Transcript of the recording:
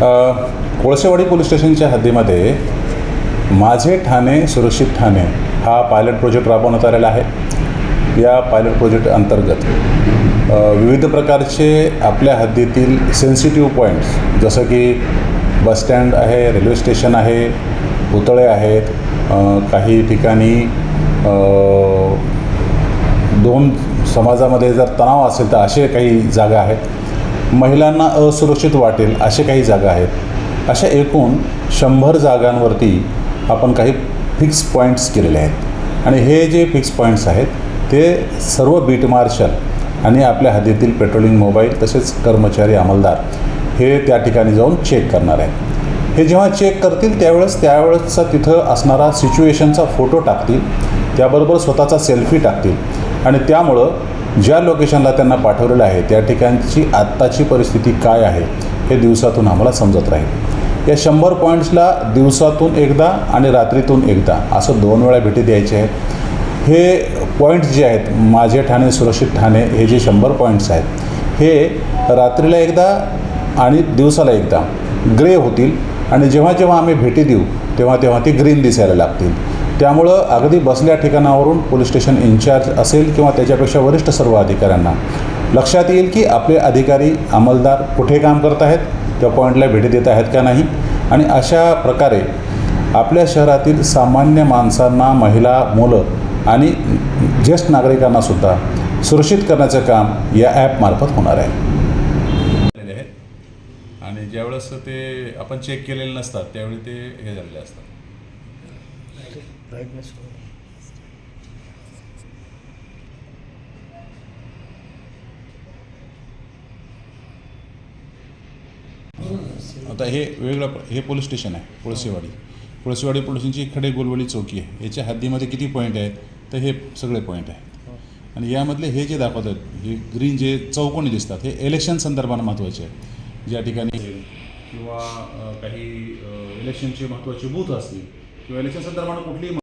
Kolsewadi police स्टेशनच्या हद्दीमध्ये माझे ठाणे सुरक्षित ठाणे हा पायलट प्रोजेक्ट राबवण्यात आलेला आहे. या पायलट प्रोजेक्ट अंतर्गत विविध प्रकारचे आपल्या हद्दीतील सेन्सिटिव्ह पॉईंट्स जसं की बसस्टँड आहे रेल्वे स्टेशन आहे पुतळे आहेत काही ठिकाणी दोन समाजामध्ये जर तणाव असेल तर असे काही जागा आहेत. महिलांना असुरक्षित वाटेल असे काही जागा आहेत. अशा एकूण शंभर जागांवरती आपण काही फिक्स पॉईंट्स केलेले आहेत. आणि हे जे फिक्स पॉईंट्स आहेत ते सर्व बीट मार्शल आणि आपल्या हद्दीतील पेट्रोलिंग मोबाईल तसेच कर्मचारी अंमलदार हे त्या ठिकाणी जाऊन चेक करणार आहेत. हे जेव्हा चेक करतील त्यावेळेस त्यावेळेसचा तिथं असणारा सिच्युएशनचा फोटो टाकतील त्याबरोबर स्वतःचा सेल्फी टाकतील आणि त्यामुळं ज्या लोकेशनला त्यांना पाठवलेलं आहे त्या ठिकाणची आत्ताची परिस्थिती काय आहे हे दिवसातून आम्हाला समजत राहील. या शंभर पॉईंट्सला दिवसातून एकदा आणि रात्रीतून एकदा असं दोन वेळा भेटी द्यायची आहे हे पॉईंट्स जे आहेत माझे ठाणे सुरक्षित ठाणे हे जे शंभर पॉईंट्स आहेत हे रात्रीला एकदा आणि दिवसाला एकदा ग्रे होतील आणि जेव्हा जेव्हा आम्ही भेटी देऊ तेव्हा तेव्हा ती ग्रीन दिसायला लागतील. त्यामुळं अगदी बसल्या ठिकाणावरून पोलीस स्टेशन इन्चार्ज असेल किंवा त्याच्यापेक्षा वरिष्ठ सर्व अधिकाऱ्यांना. लक्षात येईल की आपले अधिकारी अंमलदार कुठे काम करत आहेत त्या पॉईंटला भेटी देत आहेत का नाही? आणि अशा प्रकारे आपल्या शहरातील सामान्य माणसांना महिला मुलं आणि ज्येष्ठ नागरिकांनासुद्धा सुरक्षित करण्याचं काम या ॲपमार्फत होणार आहे. आणि ज्यावेळेस ते आपण चेक केलेले नसतात त्यावेळी ते हे झालेले असतात. ब्राईटनेस आता हे वेगळं हे पोलीस स्टेशन आहे कोळसेवाडी कोळसेवाडी पोलीस स्टेशनची खडे गोलवडी चौकी आहे. याच्या हद्दीमध्ये किती पॉईंट आहेत तर हे सगळे पॉईंट आहेत. आणि यामधले हे जे दाखवतात हे ग्रीन जे चौकोनी दिसतात हे इलेक्शन संदर्भानं महत्त्वाचे आहेत. ज्या ठिकाणी किंवा काही इलेक्शनचे महत्त्वाचे बूथ असतील किंवा इलेक्शन संदर्भानं कुठलीही